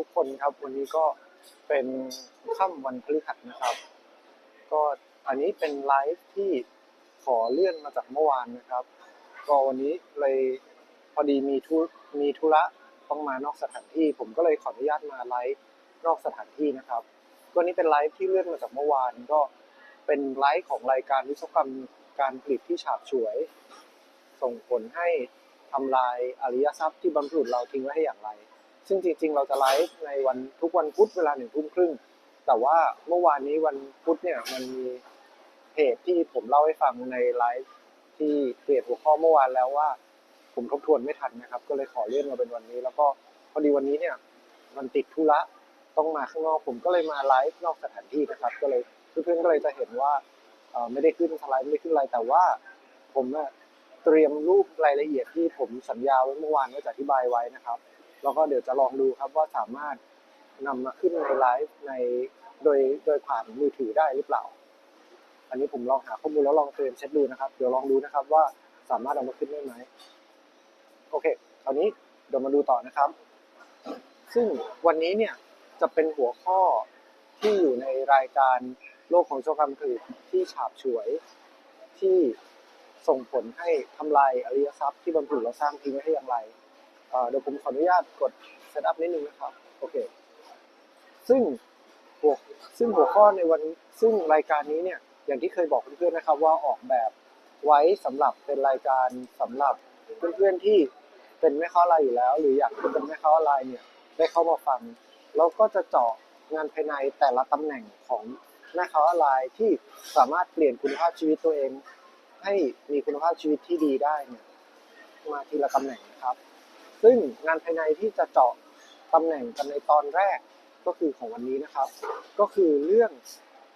ทุกคนครับ วันนี้ก็เป็นค่ำวันพฤหัสนะครับ ก็อันนี้เป็นไลฟ์ที่ขอเลื่อนมาจากเมื่อวานนะครับ ก็วันนี้เลยพอดีมีธุมีธุระต้องมานอกสถานที่ ผมก็เลยขออนุญาตมาไลฟ์นอกสถานที่นะครับก็นี้เป็นไลฟ์ที่เลื่อนมาจากเมื่อวานก็เป็นไลฟ์ของรายการวิศวกรรมการผลิตที่ฉาบฉวย ส่งผลให้ทำลายอริยทรัพย์ที่บรรพุรุษเราทิ้งไว้ให้อย่างไร ซึ่งจริงๆ เราจะไลฟ์ในวันทุกวันพุธเวลาหนึ่งทุ่มครึ่ง แต่ว่าเมื่อวานนี้วันพุธเนี่ยมันมีเหตุที่ผมเล่าให้ฟังในไลฟ์ที่เปลี่ยนหัวข้อเมื่อวานแล้วว่า ผมทบทวนไม่ทันนะครับ ก็เลยขอเลื่อนมาเป็นวันนี้ แล้วก็พอดีวันนี้เนี่ยมันติดธุระต้องมาข้างนอกผมก็เลยมาไลฟ์นอกสถานที่นะครับ ก็เลยเพื่อนๆก็เลยจะเห็นว่าไม่ได้ขึ้นสไลด์ไม่ได้ขึ้นอะไรแต่ว่าผมเตรียมรูปรายละเอียดที่ผมสัญญาไว้เมื่อวานว่าจะอธิบายไว้นะครับ แล้วก็เดี๋ยวจะลองดูครับว่าสามารถนำมาขึ้นในไลฟ์ในโดยโดยผ่านมือถือได้หรือเปล่า อันนี้ผมลองหาข้อมูลแล้วลองเตรียมเช็คดูนะครับ เดี๋ยวลองดูนะครับว่าสามารถเอามาขึ้นได้ไหม โอเค คราวนี้เดี๋ยวมาดูต่อนะครับ ซึ่งวันนี้เนี่ยจะเป็นหัวข้อที่อยู่ในรายการโลกของโชกรรมผลิตที่ฉาบฉวยที่ส่งผลให้ทำลายอริยทรัพย์ที่บรรพุเราสร้างทิ้งไว้ให้อย่างไร เดี๋ยวผมขออนุญาตกดเซตอัพนิดนึงนะครับ โอเค ซึ่งหัวซึ่งหัวข้อในวันซึ่งรายการนี้เนี่ย อย่างที่เคยบอกเพื่อนๆนะครับ ว่าออกแบบไว้สำหรับเป็นรายการสำหรับเพื่อนๆที่เป็นแม่ค้าออนไลน์อยู่แล้ว หรืออยากเป็นแม่ค้าออนไลน์เนี่ยได้เข้ามาฟังแล้วก็จะเจาะงานภายในแต่ละตำแหน่งของแม่ค้าออนไลน์ที่สามารถเปลี่ยนคุณภาพชีวิตตัวเอง ให้มีคุณภาพชีวิตที่ดีได้เนี่ยมาทีละตำแหน่งนะครับ ซึ่งงานภายในที่จะเจาะตำแหน่งกันในตอนแรกก็คือของวันนี้นะครับ ก็คือเรื่อง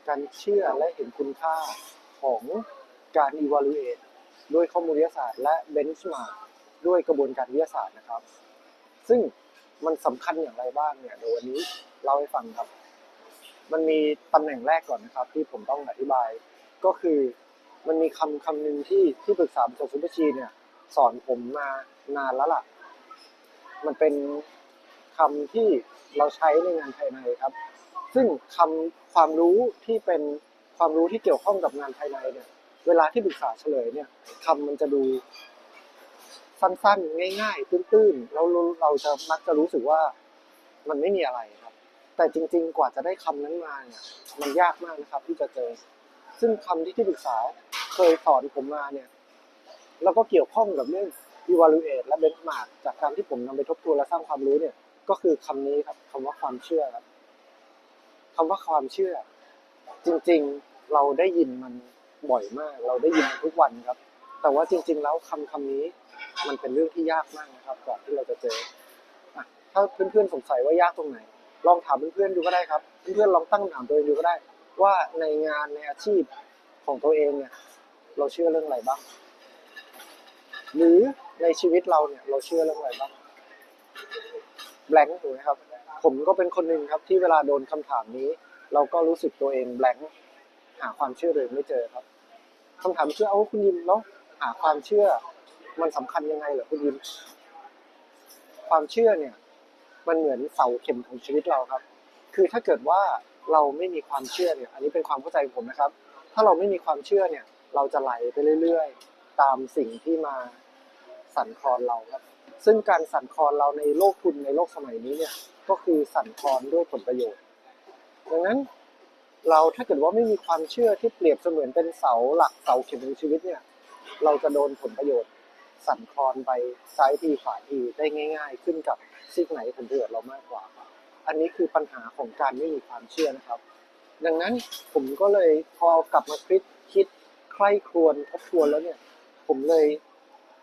การเชื่อและเห็นคุณค่าของการ evaluate ด้วยข้อมูลวิทยาศาสตร์ และ benchmark ด้วยกระบวนการวิทยาศาสตร์นะครับ ซึ่งมันสำคัญอย่างไรบ้างเนี่ยเดี๋ยววันนี้เล่าให้ฟังครับ มันมีตำแหน่งแรกก่อนนะครับ ที่ผมต้องอธิบาย ก็คือมันมีคำคำหนึ่งที่ที่ปรึกษาบริษัทซุปเปอร์ชีเนี่ยสอนผมมานานแล้วล่ะ มันเป็นคำที่เราใช้ในงานภายในครับ ซึ่งคำความรู้ที่เป็นความรู้ที่เกี่ยวข้องกับงานภายในเนี่ย เวลาที่ปรึกษาเฉลยเนี่ยคำมันจะดูสั้นๆ ง่ายๆ ตื้นๆ เราเราจะมักจะรู้สึกว่ามันไม่มีอะไรครับ แต่จริงๆ กว่าจะได้คำนั้นมาเนี่ย มันยากมากนะครับ ที่จะเจอ ซึ่งคำที่ที่ปรึกษาเคยสอนผมมาเนี่ย แล้วก็เกี่ยวข้องกับเรื่อง evaluate และ benchmark จากการที่ผมนำไปทบทวนและสร้างความรู้เนี่ย ก็คือคำนี้ครับคำว่าความเชื่อครับคำว่าความเชื่อ จริงๆเราได้ยินมันบ่อยมาก เราได้ยินมันทุกวันครับ แต่ว่าจริง ๆ แล้วคำคำนี้ มันเป็นเรื่องที่ยากมากนะครับก่อนที่เราจะเจอถ้าเพื่อนๆสงสัยว่ายากตรงไหน ลองถามเพื่อนๆดูก็ได้ครับ เพื่อนๆลองตั้งคำถามตัวเองดูก็ได้ ว่าในงานในอาชีพของตัวเองเนี่ย เราเชื่อเรื่องอะไรบ้าง หรือในชีวิตเราเนี่ยเราเชื่อเรื่องอะไรบ้างแบงค์ถูกไหมครับ ผมก็เป็นคนหนึ่งครับที่เวลาโดนคำถามนี้ เราก็รู้สึกตัวเองแบงค์หาความเชื่อเลยไม่เจอครับคำถามเชื่อเอาคุณยิมแล้วหาความเชื่อ มันสำคัญยังไงเหรอคุณยิมความเชื่อเนี่ย มันเหมือนเสาเข็มของชีวิตเราครับ คือถ้าเกิดว่าเราไม่มีความเชื่อเนี่ย อันนี้เป็นความเข้าใจของผมนะครับ ถ้าเราไม่มีความเชื่อเนี่ย เราจะไหลไปเรื่อย ๆ ตามสิ่งที่มา สั่นคลอนเราครับ ซึ่งการสั่นคลอนเราในโลกทุนในโลกสมัยนี้เนี่ยก็คือสั่นคลอนด้วยผลประโยชน์ ดังนั้นเราถ้าเกิดว่าไม่มีความเชื่อที่เปรียบเสมือนเป็นเสาหลักเสาเข็มของชีวิตเนี่ย เราจะโดนผลประโยชน์ สั่นคลอนไปซ้ายทีขวาทีได้ง่าย ๆ ขึ้นกับซีกไหนผลประโยชน์เรามากกว่า อันนี้คือปัญหาของการไม่มีความเชื่อนะครับ ดังนั้นผมก็เลยพอกลับมาคิดคิดใคร่ครวญทบทวนแล้วเนี่ย ผมเลย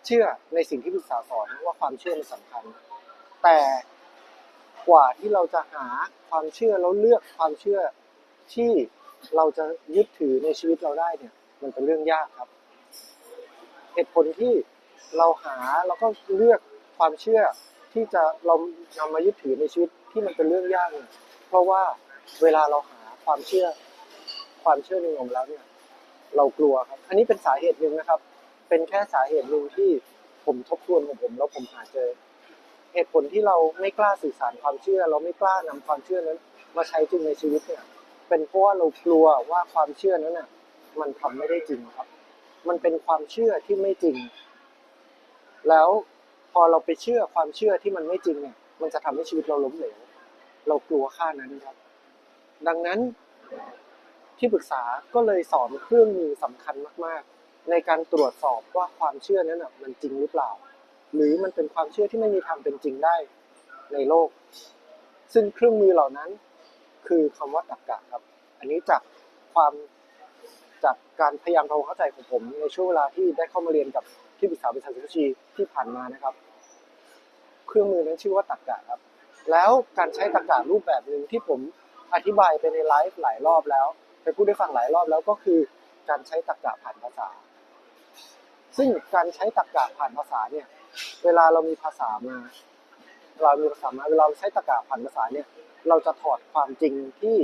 เชื่อในสิ่งที่ปรึกษาสอนว่าความเชื่อมันสำคัญ แต่กว่าที่เราจะหาความเชื่อแล้วเลือกความเชื่อที่เราจะยึดถือในชีวิตเราได้เนี่ย มันเป็นเรื่องยากครับ เหตุผลที่เราหาแล้วก็เลือกความเชื่อที่จะเรานำมายึดถือในชีวิตที่มันเป็นเรื่องยากเนี่ยเพราะว่าเวลาเราหาความเชื่อ ความเชื่อในงมแล้วเนี่ย เรากลัวครับ อันนี้เป็นสาเหตุหนึ่งนะครับ เป็นแค่สาเหตุหนึ่งที่ผมทบทวนของผมแล้วผมหาเจอ เหตุผลที่เราไม่กล้าสื่อสารความเชื่อ เราไม่กล้านำความเชื่อนั้น มาใช้จริงในชีวิตเนี่ย เป็นเพราะว่าเรากลัวว่าความเชื่อนั้นน่ะ มันทำไม่ได้จริงครับ มันเป็นความเชื่อที่ไม่จริง แล้วพอเราไปเชื่อความเชื่อที่มันไม่จริงเนี่ย มันจะทำให้ชีวิตเราล้มเหลว เรากลัวค่านั้นครับ ดังนั้นที่ปรึกษาก็เลยสอนเครื่องมือสำคัญมาก ๆ ในการตรวจสอบว่าความเชื่อนั้นมันจริงหรือเปล่า หรือมันเป็นความเชื่อที่ไม่มีทางเป็นจริงได้ในโลก ซึ่งเครื่องมือเหล่านั้นคือคำว่าตรรกะครับ อันนี้จากความจากการพยายามทำความเข้าใจของผมในช่วงเวลาที่ได้เข้ามาเรียนกับที่ปรึกษาบริษัทสุชีที่ผ่านมานะครับ เครื่องมือนั้นชื่อว่าตรรกะครับ แล้วการใช้ตรรกะรูปแบบหนึ่งที่ผมอธิบายไปในไลฟ์หลายรอบแล้วไปพูดได้ฟังหลายรอบแล้วก็คือการใช้ตรรกะผ่านภาษา ซึ่งการใช้ตรรกะผ่านภาษาเนี่ย เวลาเรามีภาษามาเวลามีภาษามาเวลาเราใช้ตรรกะผ่านภาษาเนี่ย เราจะถอดความจริงที่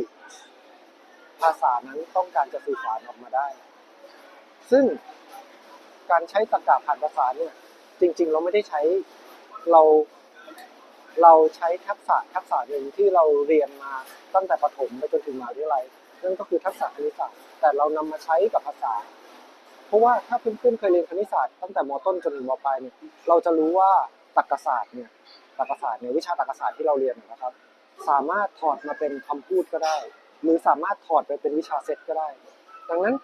ภาษานั้นต้องการจะสื่อสารออกมาได้ ซึ่งการใช้ตรรกะผ่านภาษาเนี่ย จริง ๆ เราไม่ได้ใช้เราเราใช้ทักษะทักษะหนึ่งที่เราเรียนมาตั้งแต่ประถมไปจนถึงมหาวิทยาลัยนั่นก็คือทักษะคณิตศาสตร์แต่เรานำมาใช้กับภาษา เพราะว่าถ้าเพื่อนๆเคยเรียนคณิตศาสตร์ตั้งแต่มต้นจนถึงมปลายเนี่ยเราจะรู้ว่าตรรกศาสตร์เนี่ยตรรกศาสตร์เนี่ยวิชาตรรกศาสตร์ที่เราเรียนนะครับ สามารถถอดมาเป็นคำพูดก็ได้ หรือสามารถถอดไปเป็นวิชาเซตก็ได้ ดังนั้น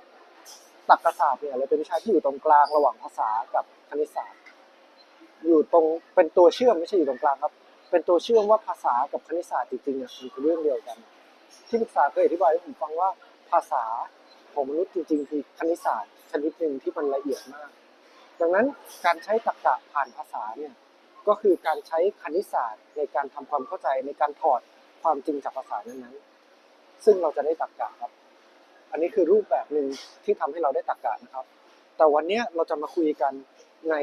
ตรรกศาสตร์เนี่ยเลยเป็นวิชาที่อยู่ตรงกลางระหว่างภาษากับคณิตศาสตร์ อยู่ตรงเป็นตัวเชื่อมไม่ใช่อยู่ตรงกลางครับ เป็นตัวเชื่อมว่าภาษากับคณิตศาสตร์จริงๆเนี่ยมันคือเรื่องเดียวกัน ที่ปรึกษาเคยอธิบายให้ผมฟังว่าภาษาของมนุษย์จริงๆคือคณิตศาสตร์ ชนิดหนึ่งที่มันละเอียดมาก ดังนั้นการใช้ตรรกะผ่านภาษาเนี่ยก็คือการใช้คณิตศาสตร์ในการทำความเข้าใจในการถอดความจริงจากภาษานั้นๆ ซึ่งเราจะได้ตรรกะครับ อันนี้คือรูปแบบหนึ่งที่ทำให้เราได้ตรรกะนะครับ แต่วันนี้เราจะมาคุยกันใน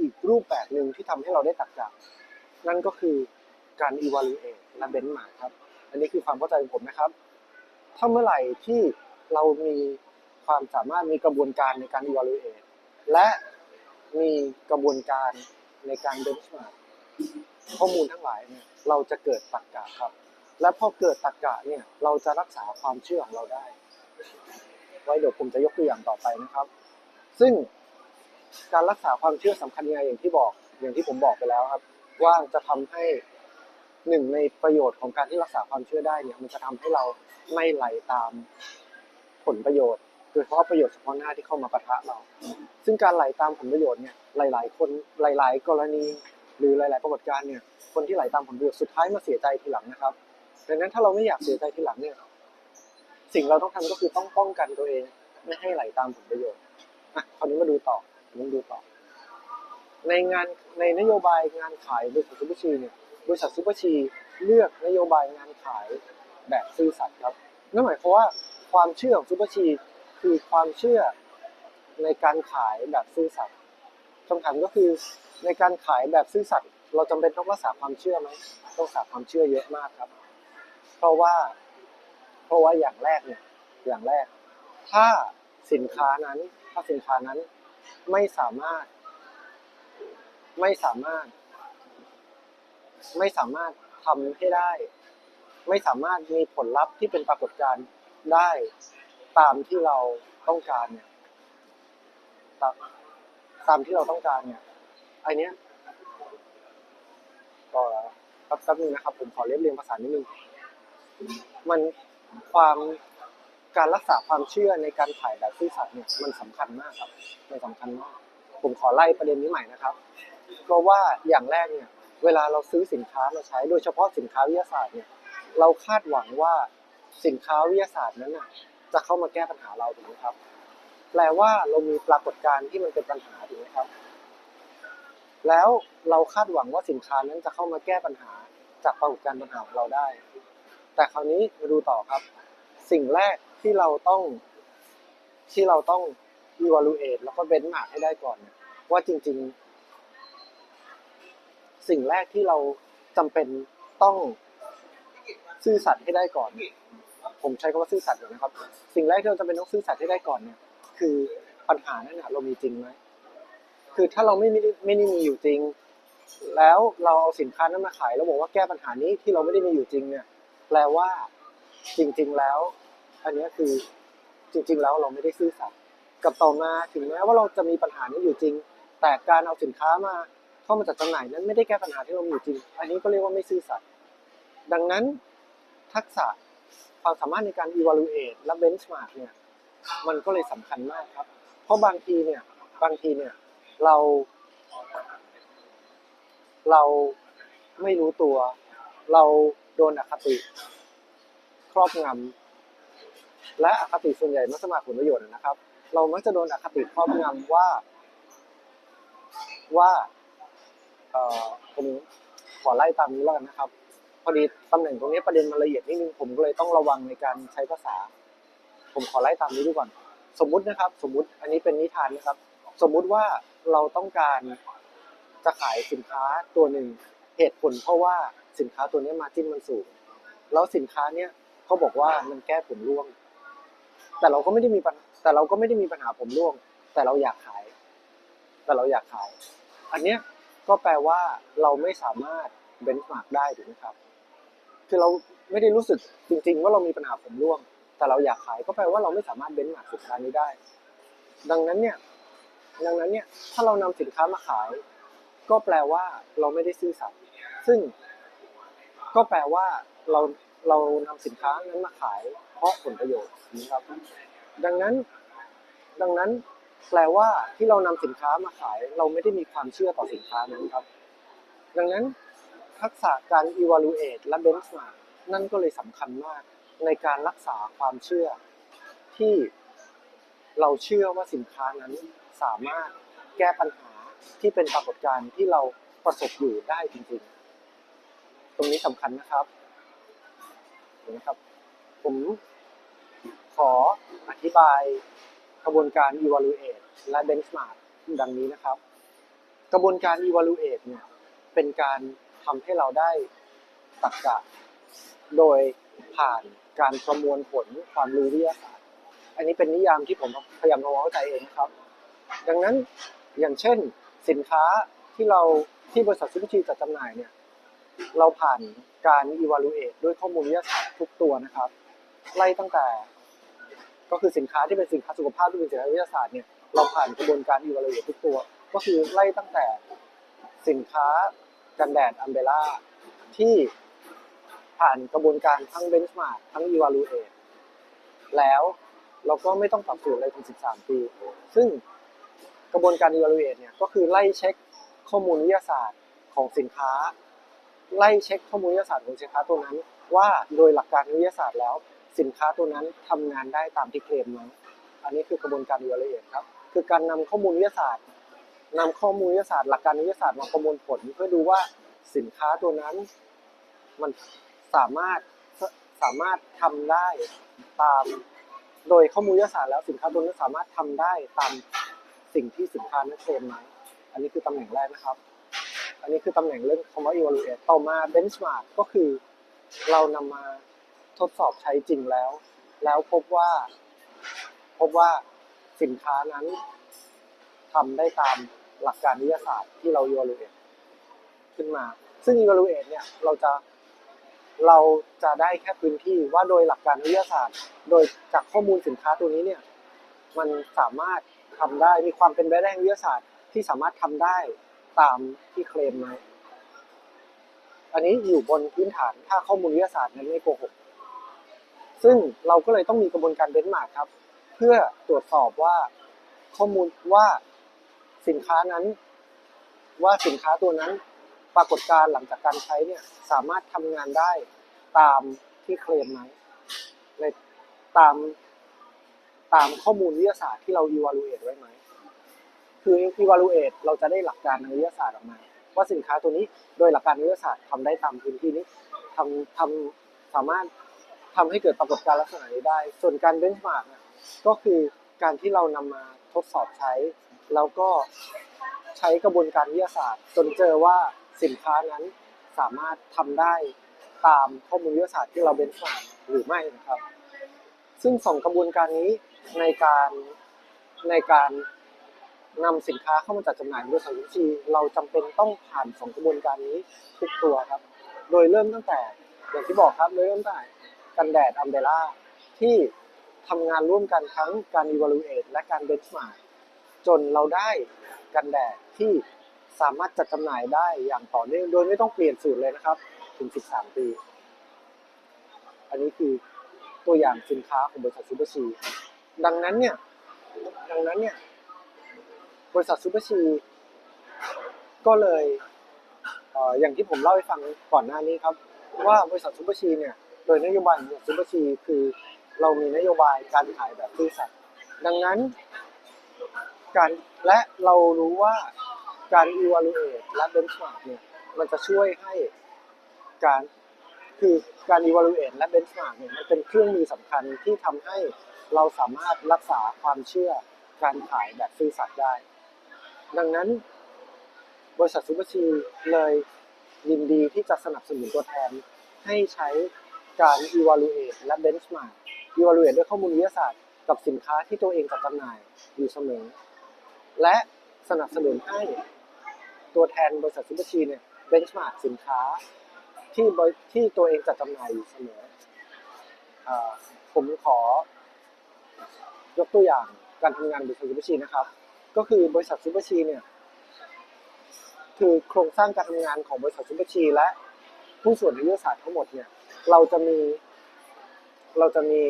อีกรูปแบบหนึ่งที่ทำให้เราได้ตรรกะ นั่นก็คือการ evaluate และ benchmark ครับ อันนี้คือความเข้าใจของผมนะครับ ถ้าเมื่อไหร่ที่เรามี ความสามารถมีกระบวนการในการ evaluate และมีกระบวนการในการ benchmark ข้อมูลทั้งหลายเนี่ยเราจะเกิดตรรกะครับ และพอเกิดตรรกะเนี่ยเราจะรักษาความเชื่อของเราได้ ไว้เดี๋ยวผมจะยกตัวอย่างต่อไปนะครับ ซึ่งการรักษาความเชื่อสำคัญยังไงอย่างที่บอกอย่างที่ผมบอกไปแล้วครับ ว่าจะทำให้หนึ่งในประโยชน์ของการที่รักษาความเชื่อได้เนี่ยมันจะทำให้เราไม่ไหลตามผลประโยชน์ ยเฉพาะประโยชน์เฉพาะหน้าที่เข้ามาปะทะเรา ซึ่งการไหลตามผลประโยชน์เนี่ยหลาย ๆ คนหลาย ๆ กรณี หรือหลาย ๆ ประวัติการณ์เนี่ยคนที่ไหลตามผลประโยชน์สุดท้ายมาเสียใจทีหลังนะครับ ดังนั้นถ้าเราไม่อยากเสียใจทีหลังเนี่ยสิ่งเราต้องทำก็คือต้องป้องกันตัวเอง ไม่ให้ไหลตามผลประโยชน์อะคราวนี้มาดูต่อมาดูต่อ ในงานในนโยบายงานขายบริษัทซุปเปอร์ชีเนี่ยบริษัทซุปเปอร์ชีเลือกนโยบายงานขายแบบซื่อสัตย์ครับนั่นหมายความว่าความเชื่อของซุปเปอร์ชี คือความเชื่อในการขายแบบซื่อสัตย์คำถามก็คือในการขายแบบซื่อสัตย์เราจำเป็นต้องรักษาความเชื่อไหมต้องรักษาความเชื่อเยอะมากครับ เพราะว่า เพราะว่าอย่างแรกเนี่ยอย่างแรก ถ้าสินค้านั้น ถ้าสินค้านั้นไม่สามารถ ไม่สามารถ ไม่สามารถทำให้ได้ ไม่สามารถมีผลลัพธ์ที่เป็นปรากฏการณ์ได้ ตามที่เราต้องการเนี่ยตามตามที่เราต้องการเนี่ยไอเนี้ยก็แป๊บแป๊บนึงนะครับ ผมขอเรียบเรียงภาษานิดนึงมันความการรักษาความเชื่อในการขายแบบซื่อสัตย์เนี่ยมันสำคัญมากครับมันสำคัญมากผมขอไล่ประเด็นนี้ใหม่นะครับ เพราะว่าอย่างแรกเนี่ย เวลาเราซื้อสินค้ามาใช้ โดยเฉพาะสินค้าวิทยาศาสตร์เนี่ย เราคาดหวังว่าสินค้าวิทยาศาสตร์นั้นน่ะ จะเข้ามาแก้ปัญหาเราถูกไหมครับ แปลว่าเรามีปรากฏการณ์ที่มันเป็นปัญหาถูกไหมครับ แล้วเราคาดหวังว่าสินค้านั้นจะเข้ามาแก้ปัญหาจากปรากฏการณ์ปัญหาของเราได้ แต่คราวนี้มาดูต่อครับ สิ่งแรกที่เราต้องที่เราต้อง evaluate แล้วก็เบนช์มากให้ได้ก่อน ว่าจริง ๆ สิ่งแรกที่เราจำเป็นต้องซื่อสัตย์ให้ได้ก่อน ผมใช้คำว่าซื่อสัตย์ก่อนนะครับ สิ่งแรกที่เราจำเป็นต้องซื่อสัตย์ให้ได้ก่อนเนี่ย คือปัญหานั้นนะเรามีจริงไหมคือถ้าเราไม่ไม่ได้ม่ได้มีอยู่จริง แล้วเราเอาสินค้านั้นมาขายแล้วบอกว่าแก้ปัญหานี้ที่เราไม่ได้มีอยู่จริงเนี่ย แปลว่าจริง ๆแล้ว อันนี้คือจริง ๆ แล้วเราไม่ได้ซื่อสัตย์กับต่อมาถึงแม้ว่าเราจะมีปัญหานี้อยู่จริง แต่การเอาสินค้ามาเข้ามาจัดจำหน่ายนั้นไม่ได้แก้ปัญหาที่เรามีอยู่จริง อันนี้ก็เรียกว่าไม่ซื่อสัตย์ดังนั้นทักษะ ความสามารถในการ evaluate และ benchmark เนี่ยมันก็เลยสำคัญมากครับ เพราะบางทีเนี่ยบางทีเนี่ยเรา เราไม่รู้ตัว เราโดนอคติ ครอบงำและอคติส่วนใหญ่มักจะมาผลประโยชน์นะครับ เรามักจะโดนอคติครอบงำว่าว่าเอ่อผมขอไล่ตามนี้แล้วกันนะครับ พอดีตำแหน่งตรงนี้ประเด็นมันละเอียดนิดนึงผมก็เลยต้องระวังในการใช้ภาษา ผมขอไล่ตามนี้ดูก่อน สมมุตินะครับ สมมุติอันนี้เป็นนิทานนะครับ สมมุติว่าเราต้องการจะขายสินค้าตัวหนึ่งเหตุผลเพราะว่าสินค้าตัวนี้มาจิ้นมันสูง แล้วสินค้าเนี้ยเขาบอกว่ามันแก้ผมร่วง แต่เราก็ไม่ได้มีปัญแต่เราก็ไม่ได้มีปัญหาผมร่วง แต่เราอยากขาย แต่เราอยากขาย อันเนี้ยก็แปลว่าเราไม่สามารถเบนช์มาร์กได้ถูกไหมครับ คือเราไม่ได้รู้สึกจริง ๆ ว่าเรามีปัญหาผมร่วง แต่เราอยากขายก็แปลว่าเราไม่สามารถเบนช์มากสินค้านี้ได้ ดังนั้นเนี่ย ดังนั้นเนี่ย ถ้าเรานำสินค้ามาขาย ก็แปลว่าเราไม่ได้ซื่อสัตย์ซึ่ง ก็แปลว่าเราเรานำสินค้านั้นมาขาย เพราะผลประโยชน์นะครับ ดังนั้น ดังนั้นแปลว่าที่เรานำสินค้ามาขาย เราไม่ได้มีความเชื่อต่อสินค้านั้นครับ ดังนั้น ทักษะการ evaluate และ benchmark นั่นก็เลยสำคัญมากในการรักษาความเชื่อ ที่เราเชื่อว่าสินค้านั้นสามารถแก้ปัญหาที่เป็นปรากฏการณ์ที่เราประสบอยู่ได้จริงๆ ตรงนี้สำคัญนะครับเห็นไหมครับ ผมขออธิบายกระบวนการ evaluate และ benchmark ดังนี้นะครับ กระบวนการ evaluate เนี่ยเป็นการ ทำให้เราได้ตรรกะ โดยผ่านการประมวลผลความรู้วิทยาศาสตร์ อันนี้เป็นนิยามที่ผมพยายามทำความเข้าใจเองนะครับ ดังนั้นอย่างเช่นสินค้าที่เราที่บริษัทซูเปอร์ชีจัดจำหน่ายเนี่ยเราผ่านการ evaluate ด้วยข้อมูลวิทยาศาสตร์ทุกตัวนะครับ ไล่ตั้งแต่ ก็คือสินค้าที่เป็นสินค้าสุขภาพที่เป็นสินค้าวิทยาศาสตร์เนี่ยเราผ่านกระบวนการ evaluate ทุกตัว ก็คือไล่ตั้งแต่สินค้า กันแดดอัมเบล่าที่ผ่านกระบวนการทั้ง benchmark ทั้ง evaluate แล้วเราก็ไม่ต้องปรับสูตรอะไรถึง 13 ปี ซึ่งกระบวนการ evaluate เนี่ยก็คือไล่เช็คข้อมูลวิทยาศาสตร์ของสินค้า ไล่เช็คข้อมูลวิทยาศาสตร์ของสินค้าตัวนั้น ว่าโดยหลักการวิทยาศาสตร์แล้ว สินค้าตัวนั้นทำงานได้ตามที่เคลมไหมอันนี้คือกระบวนการ evaluate ครับ คือการนำข้อมูลวิทยาศาสตร์ นำข้อมูลวิทยาศาสตร์หลักการวิทยาศาสตร์มาประมวลผล เพื่อดูว่าสินค้าตัวนั้น มันสามารถสามารถทำได้ตาม โดยข้อมูลวิทยาศาสตร์แล้วสินค้าตัวนั้นสามารถทำได้ตามสิ่งที่สินค้านั้นเคลมไหมอันนี้คือตำแหน่งแรกนะครับ อันนี้คือตำแหน่งเรื่องคำว่า evaluate ต่อมา benchmark ก็คือเรานำมาทดสอบใช้จริงแล้ว แล้วพบว่า พบว่าสินค้านั้นทำได้ตาม หลักการวิทยาศาสตร์ที่เรา evaluate ขึ้นมา ซึ่ง evaluate เนี่ยเราจะเราจะได้แค่พื้นที่ว่าโดยหลักการวิทยาศาสตร์ โดยจากข้อมูลสินค้าตัวนี้เนี่ยมันสามารถทำได้มีความเป็นไปได้ทางวิทยาศาสตร์ที่สามารถทำได้ตามที่เคลมไหมอันนี้อยู่บนพื้นฐานถ้าข้อมูลวิทยาศาสตร์นั้นไม่โกหก ซึ่งเราก็เลยต้องมีกระบวนการเบนช์มาร์กครับ เพื่อตรวจสอบว่าข้อมูลว่า สินค้านั้น ว่าสินค้าตัวนั้นปรากฏการหลังจากการใช้เนี่ยสามารถทำงานได้ตามที่เคลมไหมในตามตามข้อมูลวิทยาศาสตร์ที่เรา evaluate ไว้ไหม คือ evaluate เราจะได้หลักการทางวิทยาศาสตร์ออกมา ว่าสินค้าตัวนี้โดยหลักการวิทยาศาสตร์ทำได้ตามพื้นที่นี้ทำทำสามารถทำให้เกิดปรากฏการณ์ลักษณะนี้ได้ ส่วนการ benchmark เนี่ยก็คือการที่เรานำมาทดสอบใช้ แล้วก็ใช้กระบวนการวิทยาศาสตร์ จนเจอว่าสินค้านั้นสามารถทำได้ตามข้อมูลวิทยาศาสตร์ที่เรา benchmark หรือไม่นะครับ ซึ่งสองกระบวนการนี้ในการในการนำสินค้าเข้ามาจัดจำหน่ายในบริษัทซูชิเราจำเป็นต้องผ่านสองกระบวนการนี้ทุกตัวครับ โดยเริ่มตั้งแต่อย่างที่บอกครับโดยเริ่มตั้งแต่กันแดดอัมเบล่าที่ทำงานร่วมกันทั้งการ evaluate และการ benchmark จนเราได้กันแดดที่สามารถจัดจำหน่ายได้อย่างต่อเนื่องโดยไม่ต้องเปลี่ยนสูตรเลยนะครับ ถึง 13 ปี อันนี้คือตัวอย่างสินค้าของบริษัทซูเปอร์ชีดังนั้นเนี่ยดังนั้นเนี่ยบริษัทซูเปอร์ชีก็เลยเอออย่างที่ผมเล่าให้ฟังก่อนหน้านี้ครับ ว่าบริษัทซูเปอร์ชีเนี่ยโดยนโยบายของซูเปอร์ชีคือเรามีนโยบายการขายแบบซื่อสัตย์ดังนั้น การและเรารู้ว่าการ evaluate และ benchmark เนี่ยมันจะช่วยให้การคือการ evaluate และ benchmark เนี่ยมันเป็นเครื่องมือสำคัญที่ทำให้เราสามารถรักษาความเชื่อการขายแบบซื่อสัตย์ได้ ดังนั้นบริษัทซูเปอร์ชีเลยยินดีที่จะสนับสนุนตัวแทน ให้ใช้การ evaluate และ benchmark evaluate ด้วยข้อมูลวิทยาศาสตร์ กับสินค้าที่ตัวเองจัดจำหน่ายอยู่เสมอ และสนับสนุนให้ตัวแทนบริษัทซูเปอร์ชีเนี่ย benchmark สินค้าที่ที่ตัวเองจัดจำหน่ายอยู่เสมอผมขอยกตัวอย่างการทำงานบริษัทซูเปอร์ชีนะครับ ก็คือบริษัทซูเปอร์ชีเนี่ยคือโครงสร้างการทำงานของบริษัทซูเปอร์ชีและผู้ส่วนทางวิทยาศาสตร์ทั้งหมดเนี่ยเราจะมีเราจะมี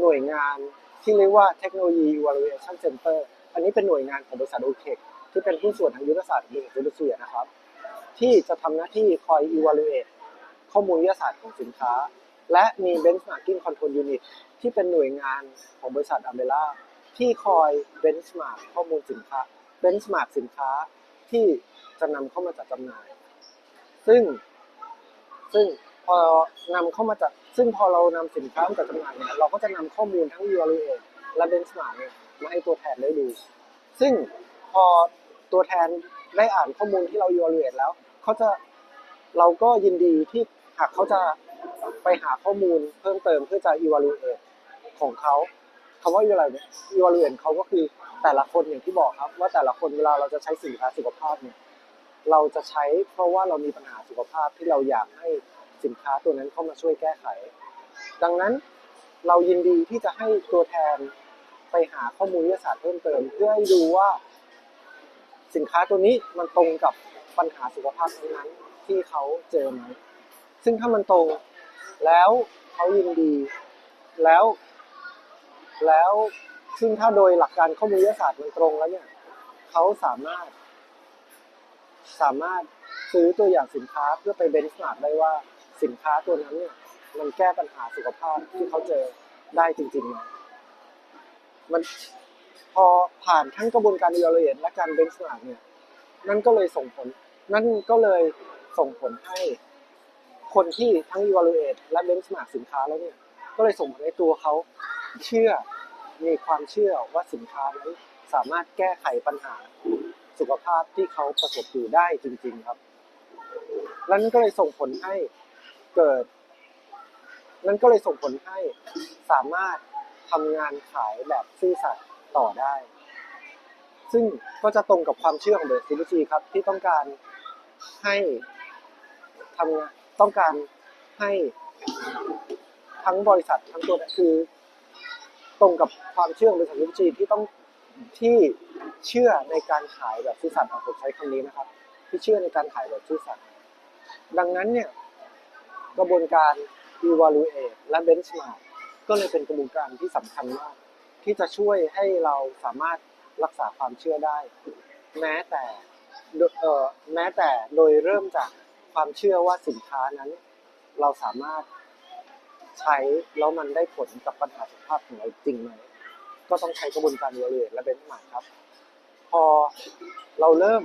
หน่วยงานที่เรียกว่าเทคโนโลยี Evaluation Center อันนี้เป็นหน่วยงานของบริษัทโอเคที่เป็นผู้ส่วนทางยุทธศาสตร์ของริษัทซูเปอร์ชีนะครับ ที่จะทำหน้าที่คอย evaluate ข้อมูลวิทยาศาสตร์ของสินค้า และมี benchmarking control unit ที่เป็นหน่วยงานของบริษัทอัมเบล่าที่คอย benchmark ข้อมูลสินค้า benchmark สินค้าที่จะนำเข้ามาจัดจำหน่าย ซึ่งซึ่งพอนำเข้ามาจัดซึ่งพอเรานำสินค้ามาจัดจำหน่ายเนี่ยเราก็จะนำข้อมูลทั้ง evaluate และ benchmark เนี่ยมาให้ตัวแทนได้ดู ซึ่งพอตัวแทนได้อ่านข้อมูลที่เรา evaluate แล้วเขาจะเราก็ยินดีที่หากเขาจะไปหาข้อมูลเพิ่มเติมเพื่อจะ evaluate ของเขาคำว่า evaluate evaluate เขาก็คือแต่ละคนอย่างที่บอกครับ ว่าแต่ละคนเวลาเราจะใช้สินค้าสุขภาพเนี่ยเราจะใช้เพราะว่าเรามีปัญหาสุขภาพที่เราอยากให้สินค้าตัวนั้นเข้ามาช่วยแก้ไข ดังนั้นเรายินดีที่จะให้ตัวแทน ไปหาข้อมูลวิทยาศาสตร์เพิ่มเติม เพื่อให้ดูว่า สินค้าตัวนี้มันตรงกับปัญหาสุขภาพนั้นที่เขาเจอไหมซึ่งถ้ามันตรงแล้วเขายินดีแล้ว แล้วซึ่งถ้าโดยหลักการข้อมูลวิทยาศาสตร์มันตรงแล้วเนี่ยเขาสามารถ สามารถซื้อตัวอย่างสินค้าเพื่อไปเบนช์มาร์กได้ว่าสินค้าตัวนั้นเนี่ยมันแก้ปัญหาสุขภาพที่เขาเจอได้จริงๆไหม มันพอผ่านทั้งกระบวนการ evaluate และการเบนช์มาร์กเนี่ย นั่นก็เลยส่งผล นั่นก็เลยส่งผลให้คนที่ทั้ง evaluate และ benchmark สินค้าแล้วเนี่ย ก็เลยส่งผลให้ตัวเขาเชื่อ มีความเชื่อว่าสินค้านั้นสามารถแก้ไขปัญหาสุขภาพที่เขาประสบอยู่ได้จริง ๆ ครับ แล้วนั่นก็เลยส่งผลให้เกิด นั่นก็เลยส่งผลให้สามารถ ทำงานขายแบบซื่อสัตย์ต่อได้ ซึ่งก็จะตรงกับความเชื่อของเดอะซีรีส์ครับที่ต้องการให้ทำงานต้องการให้ทั้งบริษัททั้งตัวคือ ตรงกับความเชื่อของบริษัทซีรีที่ต้องที่เชื่อในการขายแบบซื่อสัตย์ผมใช้คำนี้นะครับ ที่เชื่อในการขายแบบซื่อสัตย์ดังนั้นเนี่ยกระบวนการ evaluate และ benchmark ก็เลยเป็นกระบวนการที่สำคัญมากที่จะช่วยให้เราสามารถรักษาความเชื่อได้ แม้แต่เอ่อแม้แต่โดยเริ่มจากความเชื่อว่าสินค้านั้น เราสามารถใช้แล้วมันได้ผลกับปัญหาสุขภาพของเราจริงไหมก็ต้องใช้กระบวนการ evaluate และ benchmark ครับ พอเราเริ่ม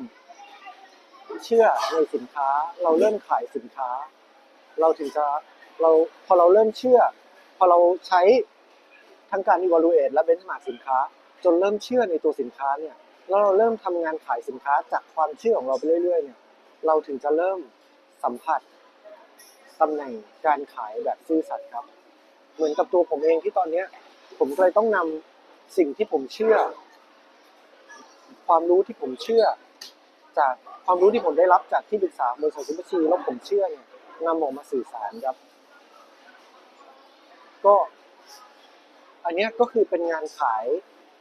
เชื่อในสินค้า เราเริ่มขายสินค้า เราถึงจะเราพอเราเริ่มเชื่อ อเราใช้ทั้งการ evaluate และ benchmark สินค้า จนเริ่มเชื่อในตัวสินค้าเนี่ยแล้วเราเริ่มทำงานขายสินค้าจากความเชื่อของเราไปเรื่อยๆเนี่ยเราถึงจะเริ่มสัมผัสตำแหน่งการขายแบบซื่อสัตย์ครับ เหมือนกับตัวผมเองที่ตอนเนี้ย ผมเลยต้องนำสิ่งที่ผมเชื่อ ความรู้ที่ผมเชื่อ จากความรู้ที่ผมได้รับจากที่ปรึกษาบริษัทซุปเปอร์ชีแล้วผมเชื่อเนี่ยนำออกมาสื่อสารครับ ก็ อันนี้ก็คือเป็นงานขาย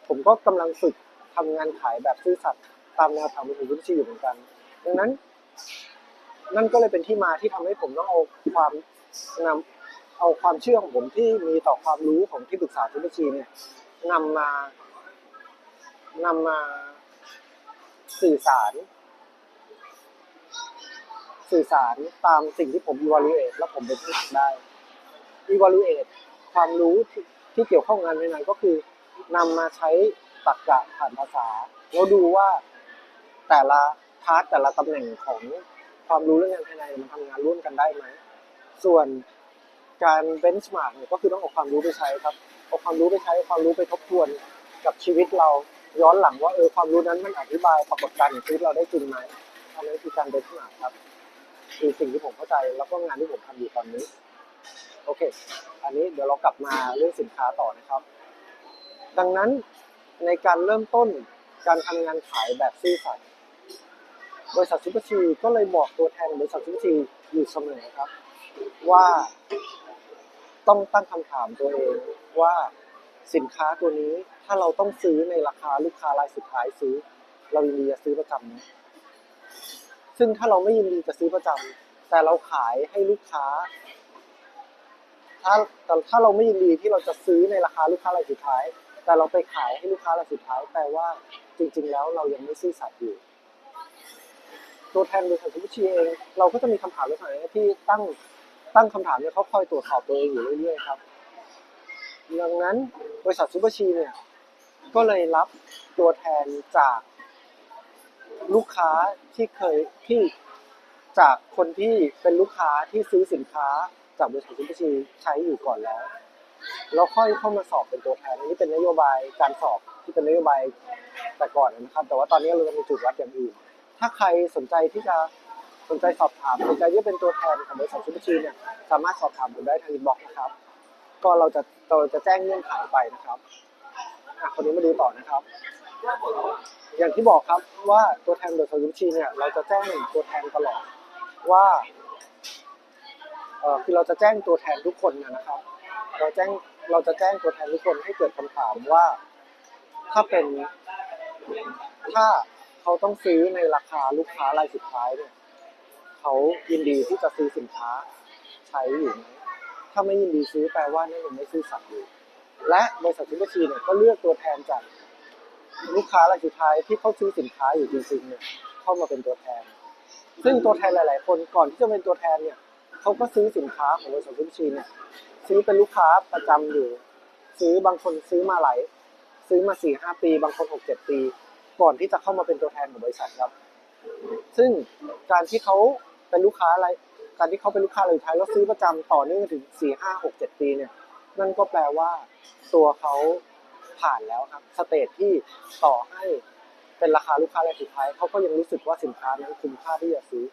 ผมก็กำลังฝึกทำงานขายแบบซื่อสัตย์ตามแนวทางบริษัทซุปเปอร์ชีอยู่เหมือนกัน ดังนั้น นั่นก็เลยเป็นที่มาที่ทำให้ผมต้องเอาความนำเอาความเชื่อของผมที่มีต่อความรู้ของที่ปรึกษาซุปเปร์ชีเนี่ยนำมานำมาสื่อสาร สื่อสารตามสิ่งที่ผม evaluate แล้วผมเป็นผู้ทำได้ evaluate ความรู้ที่ที่เกี่ยวข้องงานภายในก็คือนำมาใช้ตรรกะผ่านภาษา แล้วดูว่าแต่ละพาร์ทแต่ละตำแหน่งของความรู้เรื่องงานภายในมันทำงานร่วมกันได้ไหมส่วนการเบนช์มาร์กเนี่ยก็คือต้องเอาความรู้ไปใช้ครับเอาความรู้ไปใช้ความรู้ไปทบทวนกับชีวิตเราย้อนหลังว่าเออความรู้นั้นมันอธิบายปรากฏการณ์ชีวิตเราได้จริงไหมอันนั้นคือการเบนช์มาร์กครับคือสิ่งที่ผมเข้าใจแล้วก็งานที่ผมทำอยู่ตอนนี้ อเค อันนี้เดี๋ยวเรากลับมาเรื่องสินค้าต่อนะครับ ดังนั้นในการเริ่มต้นการทำงานขายแบบซื่อสัตย์บริษัทซุปเปอร์ชีก็เลยบอกตัวแทนบริษัทซุปเปอร์ชีอยู่เสมอครับ ว่าต้องตั้งคำถามตัวเองว่าสินค้าตัวนี้ถ้าเราต้องซื้อในราคาลูกค้ารายสุดท้ายซื้อ เรายินดีจะซื้อประจำไหมซึ่งถ้าเราไม่ยินดีจะซื้อประจำแต่เราขายให้ลูกค้า ถ้าแต่ถ้าเราไม่ยินดีที่เราจะซื้อในราคาลูกค้ารายสุดท้าย แต่เราไปขายให้ลูกค้ารายสุดท้ายแปลว่าจริง ๆ แล้วเรายังไม่ซื่อสัตย์อยู่ ตัวแทนบริษัทซูเปอร์ชีเองเราก็จะมีคำถามลักษณะนี้ที่ตั้งตั้งคำถามเนี่ยเขาคอยตรวจสอบตัวเองอยู่เรื่อยๆครับดังนั้นบริษัทซูเปอร์ชีเนี่ยก็เลยรับตัวแทนจากลูกค้าที่เคยที่จากคนที่เป็นลูกค้าที่ซื้อสินค้า จากบริษัทซูเปอร์ชีใช้อยู่ก่อนแล้วแล้วค่อยเข้ามาสอบเป็นตัวแทนอันนี้เป็นนโยบายการสอบที่เป็นนโยบายแต่ก่อนนะครับ แต่ว่าตอนนี้เราจะมีจุดวัดอย่างอื่นถ้าใครสนใจที่จะสนใจสอบถามสนใจที่จะเป็นตัวแทนของบริษัทซูเปอร์ชีเนี่ยสามารถสอบถามผมได้ทางอินบ็อกซ์นะครับ ก็เราจะเราจะแจ้งเงื่อนไขไปนะครับอะคนนี้มาดูต่อนะครับ อย่างที่บอกครับว่าตัวแทนบริษัทซูเปชีเนี่ยเราจะแจ้งตัวแทนตลอดว่า คือเราจะแจ้งตัวแทนทุกคนนะครับ เราแจ้งเราจะแจ้งตัวแทนทุกคนให้เกิดคำถามว่า ถ้าเป็นถ้าเขาต้องซื้อในราคาลูกค้ารายสุดท้ายเนี่ยเขายินดีที่จะซื้อสินค้าใช้อยู่ไหมถ้าไม่ยินดีซื้อแปลว่านั่นยังไม่ซื่อสัตย์อยู่ และบริษัทซูเปอร์ชีเนี่ยก็เลือกตัวแทนจากลูกค้ารายสุดท้ายที่เขาซื้อสินค้าอยู่จริงๆเนี่ยเข้ามาเป็นตัวแทน ซึ่งตัวแทนหลาย ๆ คนก่อนที่จะเป็นตัวแทนเนี่ย เขาก็ซื้อสินค้าของบริษัทซูเปอร์ชีเนี่ยซื้อเป็นลูกค้าประจำอยู่ ซื้อบางคนซื้อมาหลายซื้อมาสี่ห้าปี บางคนหกเจ็ดปี ก่อนที่จะเข้ามาเป็นตัวแทนของบริษัทครับ ซึ่งการที่เขาเป็นลูกค้าอะไร การที่เขาเป็นลูกค้ารายสุดท้ายแล้วซื้อประจำต่อเนื่องถึงสี่ห้าหกเจ็ดปีเนี่ยนั่นก็แปลว่าตัวเขาผ่านแล้วครับ สเตจที่ต่อให้เป็นราคาลูกค้ารายสุดท้ายเขาก็ยังรู้สึกว่าสินค้านั้นคุ้มค่าที่จะซื้อ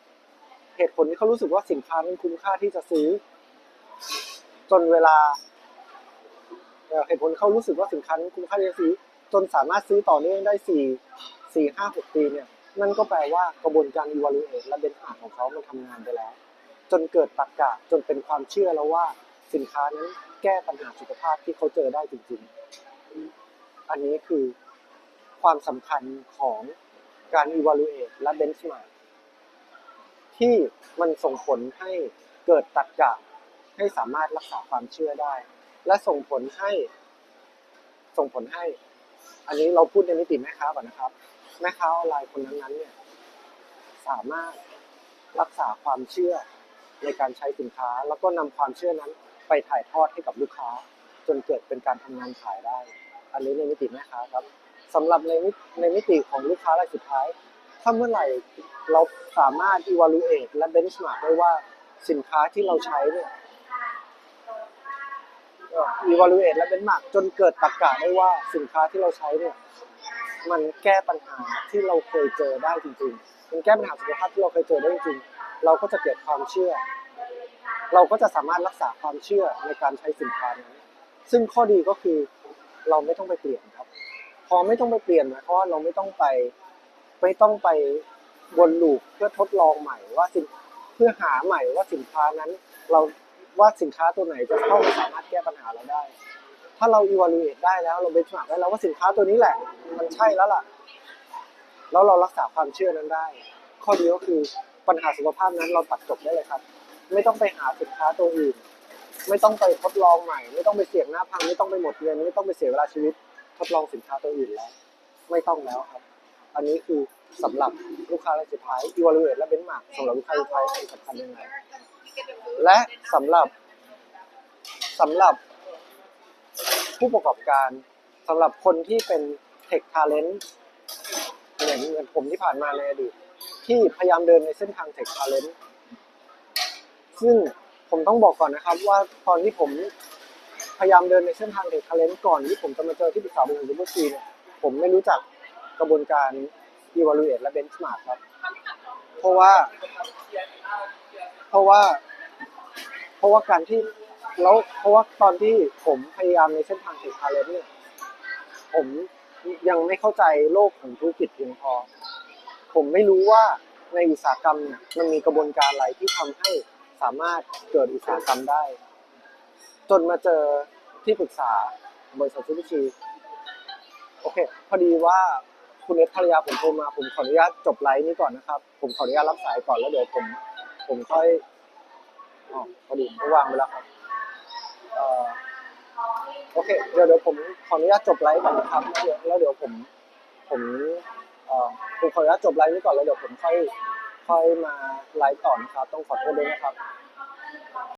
เหตุผลที่เขารู้สึกว่าสินค้านั้นคุ้มค่าที่จะซื้อ จนเวลาเหตุผลเขารู้สึกว่าสินค้านั้นคุ้มค่าที่จะซื้อ จนสามารถซื้อต่อเนื่องได้สี่สี่ห้าหกปีเนี่ยนั่นก็แปลว่ากระบวนการ evaluate และเบนช์มาของเขามันทำงานไปแล้ว จนเกิดตรรกะจนเป็นความเชื่อแล้วว่าสินค้านั้นแก้ปัญหาสุขภาพที่เขาเจอได้จริง ๆ อันนี้คือความสำคัญของการ evaluate และ benchmark ที่มันส่งผลให้เกิดตรรกะให้สามารถรักษาความเชื่อได้ และส่งผลให้ ส่งผลให้ อันนี้เราพูดในมิติแม่ค้าก่อนนะครับ แม่ค้าออนไลน์คนนั้นๆเนี่ยสามารถรักษาความเชื่อในการใช้สินค้า แล้วก็นำความเชื่อนั้นไปถ่ายทอดให้กับลูกค้า จนเกิดเป็นการทำงานขายได้ อันนี้ในมิติแม่ค้าครับสำหรับในในมิติของลูกค้ารายสุดท้าย ถ้าเมื่อไหร่เราสามารถ evaluate และ benchmark ได้ว่าสินค้าที่เราใช้เนี่ยอ่อ evaluate และ benchmark จนเกิดตรรกะได้ว่าสินค้าที่เราใช้เนี่ย มันแก้ปัญหาที่เราเคยเจอได้จริงๆ มันแก้ปัญหาสุขภาพที่เราเคยเจอได้จริงๆ เราก็จะเกิดความเชื่อ เราก็จะสามารถรักษาความเชื่อในการใช้สินค้านั้น ซึ่งข้อดีก็คือเราไม่ต้องไปเปลี่ยนครับ พอไม่ต้องไปเปลี่ยนหมายความว่าเราไม่ต้องไป ไม่ต้องไปวนลูปเพื่อทดลองใหม่ว่าสินเพื่อหาใหม่ว่าสินค้านั้น เราว่าสินค้าตัวไหนจะเข้ามาสามารถแก้ปัญหาเราได้ ถ้าเรา evaluate ได้แล้วเราเบนช์มาร์ได้แล้วว่าสินค้าตัวนี้แหละ มันใช่แล้วล่ะ แล้วเรารักษาความเชื่อนั้นได้ ข้อดีก็คือปัญหาสุขภาพนั้นเราตัดจบได้เลยครับ ไม่ต้องไปหาสินค้าตัวอื่น ไม่ต้องไปทดลองใหม่ ไม่ต้องไปเสี่ยงหน้าพังไม่ต้องไปหมดเงินไม่ต้องไปเสียเวลาชีวิต ทดลองสินค้าตัวอื่นแล้ว ไม่ต้องแล้วครับ อันนี้คือสำหรับลูกค้ารายสุดท้าย evaluate และ benchmark สำหรับลูกค้ารายสุดท้ายสำคัญยังไงและสำหรับสำหรับผู้ประกอบการสำหรับคนที่เป็น tech talent เหมือนเหมือนผมที่ผ่านมาในอดีตที่พยายามเดินในเส้นทาง tech talent ซึ่งผมต้องบอกก่อนนะครับว่าตอนที่ผมพยายามเดินในเส้นทาง tech talent ก่อนที่ผมจะมาเจอที่ปรึกษาบริษัทซูเปอร์ซีเนี่ยผมไม่รู้จัก กระบวนการ evaluate และ benchmark ครับ เพราะว่า เพราะว่า เพราะว่าการที่แล้วเพราะว่าตอนที่ผมพยายามในเส้นทางเทคคาเลนเนี่ย ผมยังไม่เข้าใจโลกของธุรกิจเพียงพอ ผมไม่รู้ว่าในอุตสาหกรรมเนี่ยมันมีกระบวนการอะไรที่ทำให้สามารถเกิดอุตสาหกรรมได้ จนมาเจอที่ปรึกษาบริษัทซูเปอร์ชีโอเค พอดีว่า คุณเอสภรรยาผมโทรมา ผมขออนุญาตจบไลฟ์นี้ก่อนนะครับ ผมขออนุญาตรับสายก่อนแล้วเดี๋ยวผม ผมค่อยอ๋อพอดีผมวางไปแล้วครับเอ่อโอเค เดี๋ยวเดี๋ยวผมขออนุญาตจบไลฟ์ก่อนนะครับแล้วเดี๋ยวแล้วเดี๋ยวผม ผมเอ่อผมขออนุญาตจบไลฟ์นี้ก่อนแล้วเดี๋ยวผมค่อยค่อยมาไลฟ์ต่อนะครับ ต้องขอโทษด้วยนะครับ